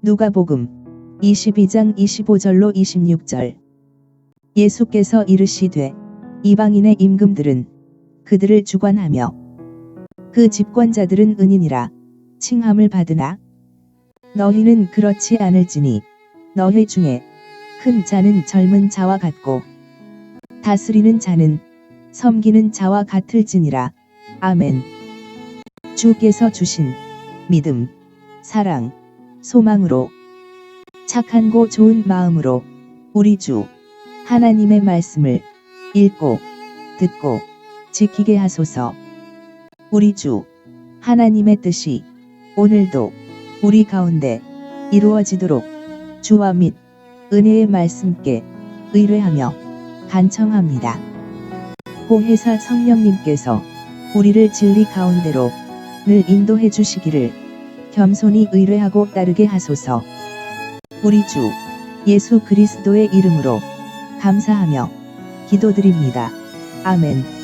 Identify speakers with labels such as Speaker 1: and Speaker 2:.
Speaker 1: 누가복음 22장 25절로 26절. 예수께서 이르시되 이방인의 임금들은 그들을 주관하며 그 집권자들은 은인이라 칭함을 받으나 너희는 그렇지 않을지니 너희 중에 큰 자는 젊은 자와 같고 다스리는 자는 섬기는 자와 같을지니라. 아멘. 주께서 주신 믿음 사랑 소망으로 착한 고 좋은 마음으로 우리 주 하나님의 말씀을 읽고 듣고 지키게 하소서. 우리 주 하나님의 뜻이 오늘도 우리 가운데 이루어지도록 주와 및 은혜의 말씀께 의뢰하며 간청합니다. 보혜사 성령님께서 우리를 진리 가운데로 늘 인도해 주시기를 겸손히 의뢰하고 따르게 하소서. 우리 주 예수 그리스도의 이름으로 감사하며 기도드립니다. 아멘.